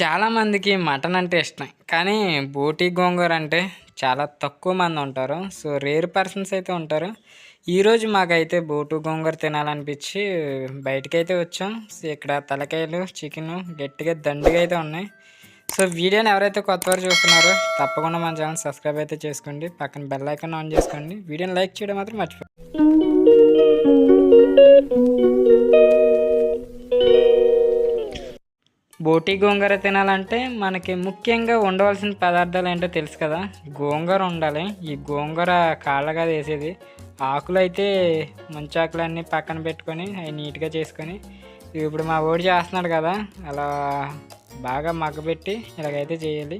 చాలామందికి మటన్ అంటే ఇష్టం. కానీ బోటి గోంగూర అంటే చాలా తక్కువ మంది ఉంటారు. సో రేర్ పర్సన్స్ అయితే ఉంటారు. ఈరోజు మాకైతే బోటు గోంగూర తినాలనిపించి బయటకైతే వచ్చాం. సో ఇక్కడ తలకాయలు చికెన్ గట్టిగా దండిగా అయితే ఉన్నాయి. సో వీడియోని ఎవరైతే కొత్త వారు చూస్తున్నారో తప్పకుండా మన ఛానల్ సబ్స్క్రైబ్ అయితే చేసుకోండి. పక్కన బెల్ ఐకాన్ ఆన్ చేసుకోండి. వీడియోని లైక్ చేయడం మాత్రం మర్చిపో బోటి గోంగూర తినాలంటే మనకి ముఖ్యంగా ఉండవలసిన పదార్థాలు ఏంటో తెలుసు కదా? గోంగూర ఉండాలి ఈ గోంగూర కాళ్ళగా వేసేది. ఆకులు అయితే మంచి ఆకులన్నీ పక్కన పెట్టుకొని అవి నీట్గా చేసుకొని ఇప్పుడు మా ఓడి చేస్తున్నాడు కదా అలా బాగా మగ్గబెట్టి ఇలాగైతే చేయాలి.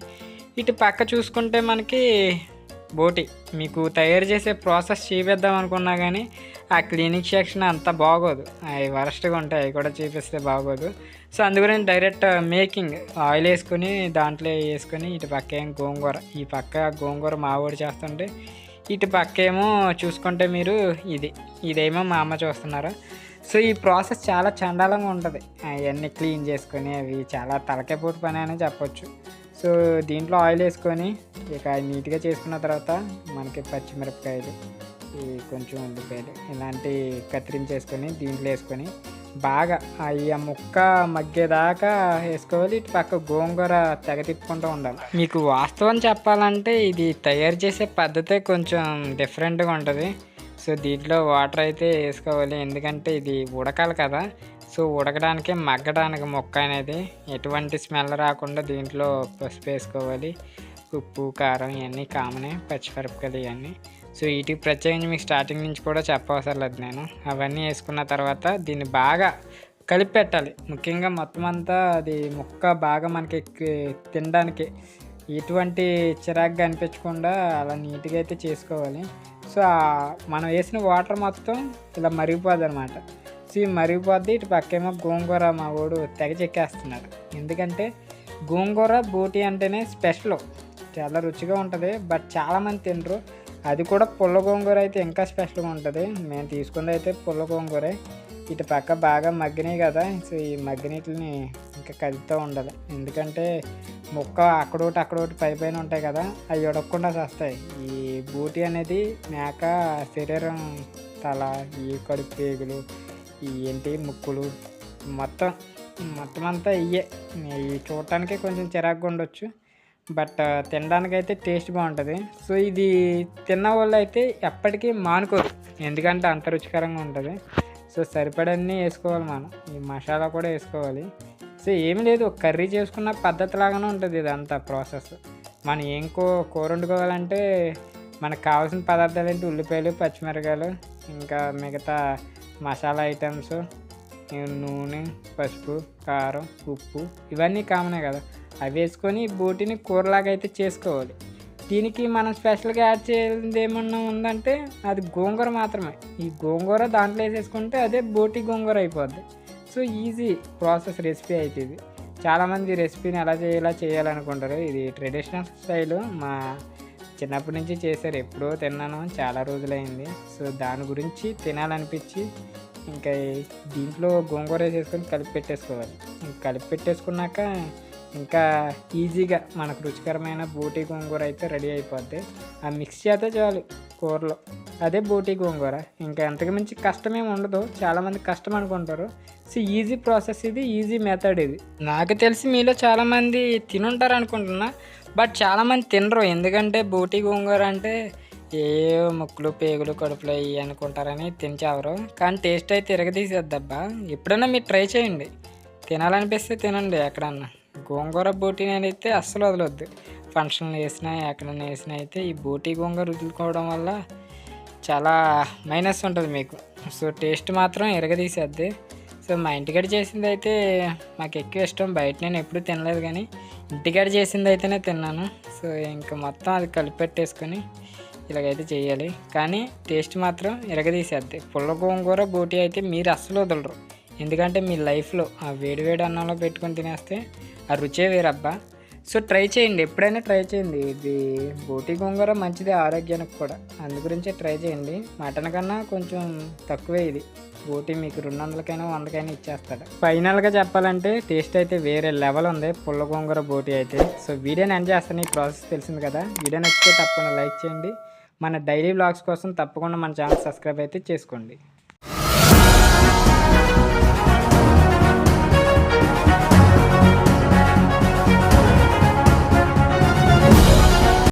ఇటు పక్క చూసుకుంటే మనకి బోటి మీకు తయారు చేసే ప్రాసెస్ చూపిద్దాం అనుకున్నా కానీ ఆ క్లినిక్ సెక్షన్ అంత బాగోదు. అవి వరస్ట్గా ఉంటాయి అవి కూడా చూపిస్తే బాగోదు. సో అందుకని డైరెక్ట్ మేకింగ్ ఆయిల్ వేసుకొని దాంట్లో వేసుకొని ఇటు పక్క ఏం గోంగూర ఈ పక్క గోంగూర మావోడు చేస్తుంటే ఇటు పక్క ఏమో చూసుకుంటే మీరు ఇది ఇదేమో మా అమ్మ చూస్తున్నారు. సో ఈ ప్రాసెస్ చాలా చండాలంగా ఉంటుంది. అవన్నీ క్లీన్ చేసుకొని అవి చాలా తలకాయపోటు పని అని చెప్పొచ్చు. సో దీంట్లో ఆయిల్ వేసుకొని ఇక నీట్గా చేసుకున్న తర్వాత మనకి పచ్చిమిరపకాయలు ఈ కొంచెం ఉల్లిపాయలు ఇలాంటి కత్తిరించేసుకొని దీంట్లో వేసుకొని బాగా ఈ ఆ ముక్క మగ్గేదాకా వేసుకోవాలి. ఇటు పక్క గోంగూర తెగ తిప్పుకుంటూ ఉండాలి. మీకు వాస్తవం చెప్పాలంటే ఇది తయారు చేసే పద్ధతే కొంచెం డిఫరెంట్గా ఉంటుంది. సో దీంట్లో వాటర్ అయితే వేసుకోవాలి. ఎందుకంటే ఇది ఉడకాలి కదా. సో ఉడకడానికి మగ్గడానికి మొక్క అనేది ఎటువంటి స్మెల్ రాకుండా దీంట్లో పసుపు వేసుకోవాలి. ఉప్పు కారం ఇవన్నీ కామనే పచ్చిమిరపకాయలు ఇవన్నీ. సో వీటికి ప్రత్యేకించి మీకు స్టార్టింగ్ నుంచి కూడా చెప్పవసరం లేదు నేను. అవన్నీ వేసుకున్న తర్వాత దీన్ని బాగా కలిపి పెట్టాలి. ముఖ్యంగా మొత్తం అంతా అది ముక్క బాగా మనకి తినడానికి ఎటువంటి చిరాగ్గా అనిపించకుండా అలా నీట్గా అయితే చేసుకోవాలి. సో మనం వేసిన వాటర్ మొత్తం ఇలా మరిగిపోద్ది అనమాట సో ఈ మరిగిపోద్ది ఇటు పక్కేమో గోంగూర మా వాడు తెగ చెక్కేస్తున్నాడు. ఎందుకంటే గోంగూర బూటీ అంటేనే స్పెషల్. చాలా రుచిగా ఉంటుంది బట్ చాలామంది తినరు. అది కూడా పుల్ల గోంగూర అయితే ఇంకా స్పెషల్గా ఉంటుంది. మేము తీసుకుంది అయితే పుల్ల గోంగూరే. ఇటు పక్క బాగా మగ్గినాయి కదా సో ఈ మగ్గినీటిని ఇంకా కలుపుతూ ఉండాలి. ఎందుకంటే ముక్క అక్కడోటి అక్కడోటి పై పైన ఉంటాయి కదా అవి ఉడకకుండా వస్తాయి ఈ బూటి అనేది మేక శరీరం తల ఈ కడుపు పేగులు ఈ ఏంటి ముక్కులు మొత్తం మొత్తం అంతా ఇయ్యే. ఇవి చూడటానికి కొంచెం చిరాకుగా ఉండొచ్చు బట్ తినడానికి అయితే టేస్ట్ బాగుంటుంది. సో ఇది తిన్న వాళ్ళు అయితే ఎప్పటికీ మానుకోరు ఎందుకంటే అంత రుచికరంగా ఉంటుంది. సో సరిపడన్నీ వేసుకోవాలి మనం. ఈ మసాలా కూడా వేసుకోవాలి. సో ఏమి లేదు. కర్రీ చేసుకున్న పద్ధతి లాగానే ఉంటుంది ఇదంతా ప్రాసెస్. మనం ఏం కో కూర వండుకోవాలంటే మనకు కావాల్సిన పదార్థాలు ఏంటి ఉల్లిపాయలు పచ్చిమిరకాయలు ఇంకా మిగతా మసాలా ఐటమ్స్ నూనె పసుపు కారం ఉప్పు ఇవన్నీ కామనే కదా. అవి వేసుకొని బోటిని కూరలాగా అయితే చేసుకోవాలి. దీనికి మనం స్పెషల్గా యాడ్ చేయాల్సింది ఏమన్నా ఉందంటే అది గోంగూర మాత్రమే. ఈ గోంగూర దాంట్లో వేసేసుకుంటే అదే బోటి గోంగూర అయిపోద్ది. సో ఈజీ ప్రాసెస్ రెసిపీ అయితే ఇది. చాలామంది రెసిపీని ఎలా చేయాలా చేయాలనుకుంటారు. ఇది ట్రెడిషనల్ స్టైల్. మా చిన్నప్పటి నుంచి చేశారు. ఎప్పుడో తిన్నాను. చాలా రోజులైంది. సో దాని గురించి తినాలనిపించి ఇంకా దీంట్లో గోంగూర వేసేసుకొని కలిపి పెట్టేసుకోవాలి. కలిపి పెట్టేసుకున్నాక ఇంకా ఈజీగా మనకు రుచికరమైన బోటి గోంగూర అయితే రెడీ అయిపోద్ది. ఆ మిక్స్ చేస్తే చాలు కూరలో. అదే బోటీ గోంగూర ఇంకా అంతకు మించి కష్టమేమి ఉండదు. చాలామంది కష్టం అనుకుంటారు. సో ఈజీ ప్రాసెస్ ఇది ఈజీ మెథడ్ ఇది. నాకు తెలిసి మీలో చాలామంది తినుంటారు అనుకుంటున్నా. బట్ చాలామంది తినరు. ఎందుకంటే బోటీ గోంగూర అంటే ఏ ముక్కులు పేగులు కడుపులు అయ్యి అనుకుంటారని తినచావరు. కానీ టేస్ట్ అయితే ఇరగదీసేద్దబ్బా ఎప్పుడైనా మీరు ట్రై చేయండి. తినాలనిపిస్తే తినండి ఎక్కడన్నా. గోంగూర బోటీని అయితే అస్సలు వదలొద్దు. ఫంక్షన్లు వేసినా ఎక్కడన్నా వేసినా అయితే ఈ బోటీ గోంగూర వదులుకోవడం వల్ల చాలా మైనస్ ఉంటుంది మీకు. సో టేస్ట్ మాత్రం ఎరగదీసేద్ది. సో మా ఇంటికాడ చేసింది అయితే మాకు ఎక్కువ ఇష్టం. బయట నేను ఎప్పుడూ తినలేదు కానీ ఇంటికాడ చేసింది అయితేనే తిన్నాను. సో ఇంకా మొత్తం అది కలిపెట్టేసుకొని ఇలాగైతే చేయాలి. కానీ టేస్ట్ మాత్రం ఇరగదీసేద్ది పుల్ల గోంగూర బోటి అయితే మీరు అస్సలు వదలరు. ఎందుకంటే మీ లైఫ్లో ఆ వేడి వేడి అన్నంలో పెట్టుకొని తినేస్తే ఆ రుచే వేరబ్బా. సో ట్రై చేయండి. ఎప్పుడైనా ట్రై చేయండి. ఇది బోటి గోంగూర మంచిది ఆరోగ్యానికి కూడా. అందు గురించే ట్రై చేయండి. మటన్ కన్నా కొంచెం తక్కువే ఇది. బోటి మీకు రెండు వందలకైనా వందకైనా ఇచ్చేస్తాడు. ఫైనల్గా చెప్పాలంటే టేస్ట్ అయితే వేరే లెవెల్ ఉంది. పుల్ల గోంగూర బోటి అయితే. సో వీడియోని ఎండ్ చేస్తాను. ఈ ప్రాసెస్ తెలిసింది కదా. వీడియో నచ్చితే తప్పకుండా లైక్ చేయండి. మన డైలీ బ్లాగ్స్ కోసం తప్పకుండా మన ఛానల్ సబ్స్క్రైబ్ అయితే చేసుకోండి.